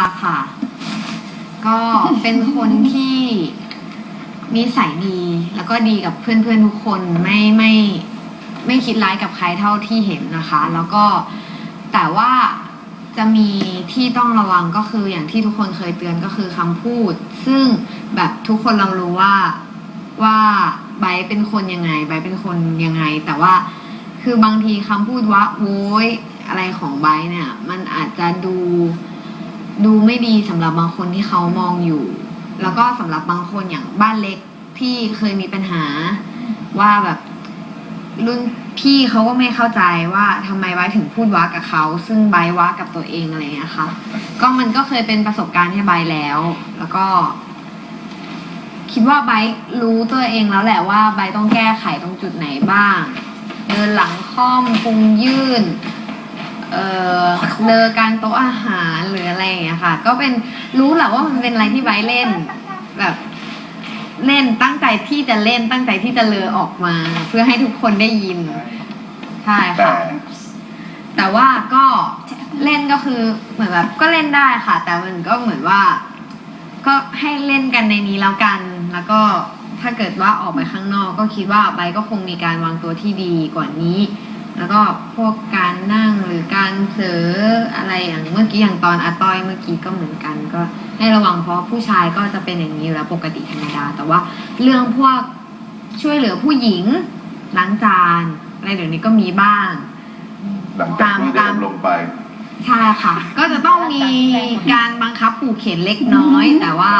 ละค่ะ ก็เป็นคนที่นิสัยดีแล้วก็ดีกับเพื่อนๆทุกคนไม่ไม่ไม่คิดร้ายกับใครเท่าที่เห็นนะคะ แล้วก็แต่ว่าจะมีที่ต้องระวังก็คืออย่างที่ทุกคนเคยเตือนก็คือคำพูด ซึ่งแบบทุกคนเรารู้ว่าว่าไบร์ทเป็นคนยังไงไบร์ทเป็นคนยังไง แต่ว่าคือบางทีคำพูดว่าโว้ยอะไรของไบร์ทเนี่ย มันอาจจะดู ดูไม่ดีสำหรับบางคนที่เขามองอยู่ แล้วก็สำหรับบางคนอย่างบ้านเล็กที่เคยมีปัญหาว่าแบบรุ่นพี่เขาก็ไม่เข้าใจว่าทำไมไบร์ทถึงพูดว้ากับเขา ซึ่งไบร์ทว้ากับตัวเองอะไรอย่างเงี้ยค่ะ ก็มันก็เคยเป็นประสบการณ์ให้ไบร์ทแล้ว แล้วก็ คิดว่าไบร์ทรู้ตัวเองแล้วแหละว่าไบร์ทต้องแก้ไขตรงจุดไหนบ้าง เดินหลังค่อมพุงยื่น เอ่อเลอการโต๊ะอาหารหรืออะไรอย่างเงี้ยค่ะ ก็เป็นรู้แหละว่ามันเป็นอะไรที่ไบร์ทเล่นแบบเล่นตั้งใจที่จะเล่นตั้งใจที่จะเลอออกมา เพื่อให้ทุกคนได้ยินใช่แต่ค่ะ แต่ว่าก็เล่นก็คือเหมือนแบบก็เล่นได้ค่ะ แต่มันก็เหมือนว่า ก็ให้เล่นกันในนี้แล้วกัน แล้วก็ถ้าเกิดว่าออกไปข้างนอก ก็คิดว่าไบร์ทก็คงมีการวางตัวที่ดีกว่านี้ แล้วก็พวกการ นั่งหรือการเผลออะไรอย่างเมื่อกี้อย่างตอนอาต้อยเมื่อกี้ก็เหมือนกัน ก็ให้ระวังเพราะผู้ชายก็จะเป็นอย่างนี้อยู่แล้วปกติธรรมดา แต่ว่าเรื่องพวกช่วยเหลือผู้หญิงล้างจานอะไรเดี๋ยวนี้ก็มีบ้าง หลังจากที่ได้ดำลงไปใช่ค่ะ ก็จะต้องมีการบังคับผูกเข็นเล็กน้อย แต่ว่า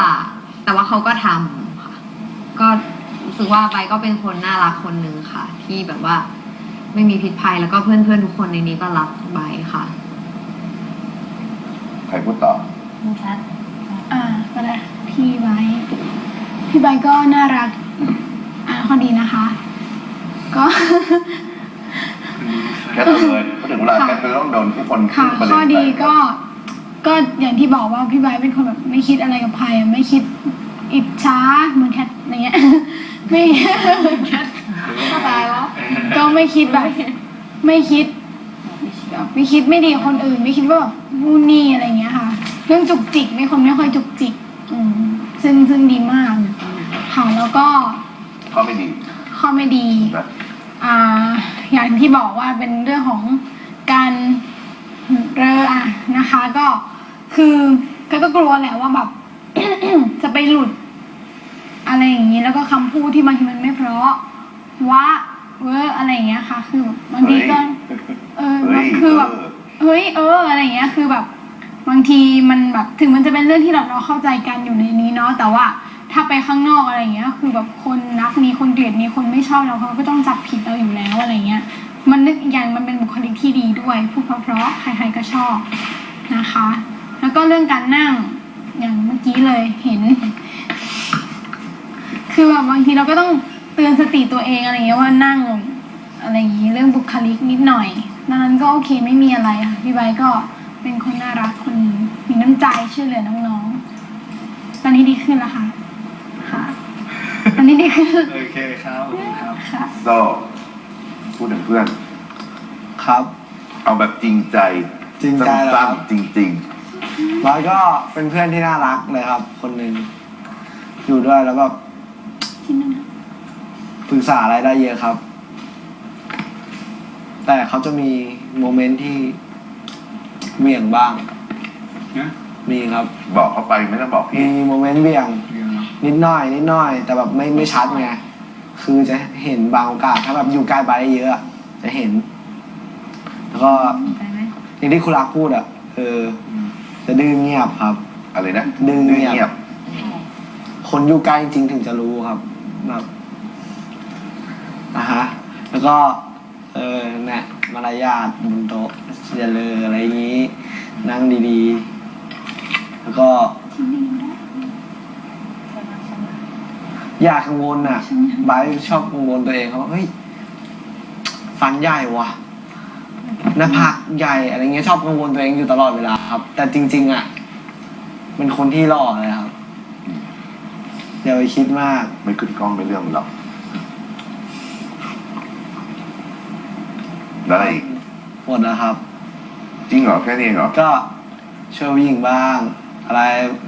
แต่ว่าเขาก็ทำค่ะ ก็รู้สึกว่าใบก็เป็นคนน่ารักคนหนึ่งค่ะ ที่แบบว่า ไม่มีพิษภัยแล้วก็เพื่อนๆทุกคนในนี้ก็รักใบค่ะ ใครพูดต่อ คุณแคทอ่าก็ได้พี่ไบร์ทพี่ไบร์ทก็น่ารัก อ่าข้อดีนะคะ ก็ แค่ต้องเลยพอถึงเวลาแค่จะต้องโดนทุกคนค่ะประเนข้อดีไปก็ ก็อย่างที่บอกว่าพี่ไบร์ทเป็นคนแบบไม่คิดอะไรกับใครอะไม่คิดอิจฉาเหมือนแคทอะไรเงี้ย ไม่ ตายแล้วก็ไม่คิดแบบไม่คิดแบบไม่คิดไม่ดีกับคนอื่น ไม่คิดว่าแบบนู่นนี่อะไรเงี้ยค่ะ เรื่องจุกจิกไม่คนไม่ค่อยจุกจิก อืมซึ่งซึ่งดีมากค่ะแล้วก็ก็ไม่ดีข้อไม่ดีนะอ่า อย่างที่บอกว่าเป็นเรื่องของการเรออะนะคะ ก็คือก็ก็กลัวแหละว่าแบบ จะไปหลุด อะไรอย่างนี้แล้วก็คำพูดที่บางทีมันไม่เพราะ ว่าเวอร์อะไรอย่างเงี้ยค่ะ คือแบบบางทีก็เออเฮ้ยคือแบบเออเฮ้ยเอออะไรอย่างเงี้ยคือแบบ บางทีมันแบบถึงมันจะเป็นเรื่องที่เราเราเข้าใจกันอยู่ในนี้เนาะแต่ว่าถ้าไปข้างนอกอะไรอย่างเงี้ย คือแบบคนรักมีคนเกลียดมีคนไม่ชอบเราเขาก็ต้องจับผิดเราอยู่แล้วอะไรเงี้ย มันนึกอีกอย่างมันเป็นบุคลิกที่ดีด้วยพูดเพราะๆใครๆก็ชอบนะคะ แล้วก็เรื่องการนั่งอย่างเมื่อกี้เลยเห็น คือแบบบางทีเราก็ต้องเตือนสติตัวเองอะไรอย่างเงี้ยว่านั่งอะไรอย่างงี้เรื่องบุคลิกนิดหน่อยนั้นก็โอเคไม่มีอะไรค่ะพี่ใบร์ทก็เป็นคนน่ารักคนหนึงมีน้ำใจช่วยเหลือน้องๆ ตอนนี้ดีขึ้นแล้วค่ะ ค่ะ ตอนนี้ดีขึ้น โอเคครับขอบคุณครับ ค่ะโซพูดถึงเพื่อน ครับ เอาแบบจริงใจจริงใจเหรอคสั้รันบๆจริงแล้วก็เป็นเพื่อนที่น่ารักเลยครับ คนหนึ่งอยู่ด้วยแล้วแบบที่นั่นนะ ปรึกษาอะไรได้เยอะครับ แต่เขาจะมีโมเมนต์ที่เหวี่ยงบ้าง นะมีครับๆบอกเขาไปไม่ต้องบอกมีพี่โมเมนต์เหวี่ยง เรื่องเนาะนิดหน่อยนิดหน่อย แต่แบบไม่ไม่ชัดไงคือจะเห็นบางโอกาสถ้าแบบอยู่ใกล้ไปเยอะอะจะเห็น แล้วก็ไปไหมอย่างที่คุณรักพูดอะเออจะดื้อเงียบครับ อะไรนะดื้อเงียบเงียบ คนอยู่ใกล้จริงๆถึงจะรู้ครับแบบ นะฮะ แล้วก็ เออเนี่ยมารยาทบนโต๊ะอย่าเลยอะไรอย่างนี้ นั่งดีๆ แล้วก็ อยากกังวลอะบายชอบกังวลตัวเองเขาบอกเฮ้ย ฟันใหญ่ว่ะหน้าผากใหญ่อะไรเงี้ยชอบกังวลตัวเองอยู่ตลอดเวลาครับ แต่จริง ๆ อะ เป็นคนที่หล่อเลยครับอย่าไปคิดมาก ไม่ขึ้นกล้องไม่เรื่องหรอก แล้วอะไรอีกหมดแล้วครับ จริงเหรอแค่นี้เองเหรอ ก็ช่วยผู้หญิงบ้างออะไร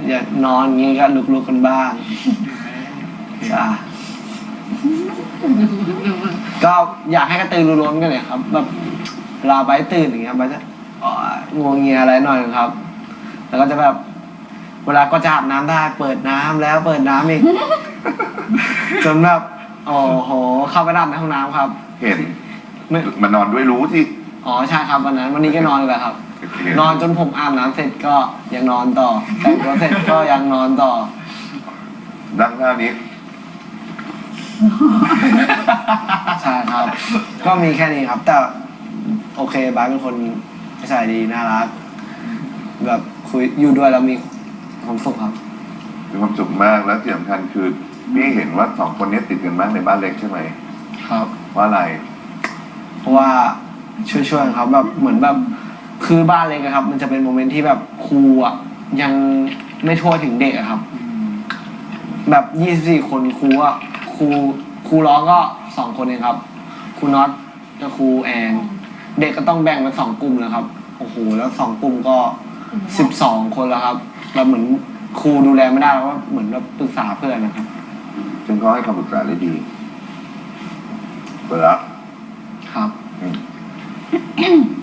อย่านอนอย่างงี้ก็ลุกๆกันบ้างจ้าก็อยากให้กระตือรือร้นกันเลยครับ แบบเวลาไบร์ทตื่นอย่างเงี้ยไบร์ทจะอ๋องวงเงียอะไรหน่อยครับ แล้วก็จะแบบ เวลาก็จะอาบน้ำได้เปิดน้ำแล้วเปิดน้ำอีก จนแบบโอ้โหเข้าไปดับในห้องน้ำครับ เห็น ไม่ มานอนด้วยรู้ที่อ๋อใช่ครับวันนั้น วันนี้ก็นอนเลยครับนอนจนผมอาบน้ำเสร็จก็ยังนอนต่อ แต่งตัวเสร็จก็ยังนอนต่อดังหน้านี้ ใช่ครับ ก็มีแค่นี้ครับ แต่โอเคบาสเป็นคนนิสัยดีน่ารัก แบบคุยอยู่ด้วยแล้วมีความสุขครับ มีความสุขมากแล้วที่สำคัญคือพี่เห็นว่าสองคนนี้ติดกันมากในบ้านเล็กใช่ไหมครับ ว่าอะไร เพราะว่าช่วยๆกันครับแบบเหมือนแบบคือบ้านเล็กอะครับ มันจะเป็นโมเมนต์ที่แบบครูอะยังไม่ทั่วถึงเด็กอะครับ แบบยี่สิบสี่คนครูอะครูครูร้องก็สองคนเองครับครูน็อตกับครูแอนเด็กก็ต้องแบ่งเป็นสองกลุ่มแล้วครับโอ้โหแล้วสองกลุ่มก็สิบสองคนแล้วครับแบบเหมือนครูดูแลไม่ได้แล้วก็เหมือนแบบปรึกษาเพื่อนนะครับซึ่งเขาให้คำปรึกษาได้ดีเปิดแล้ว 好。嗯。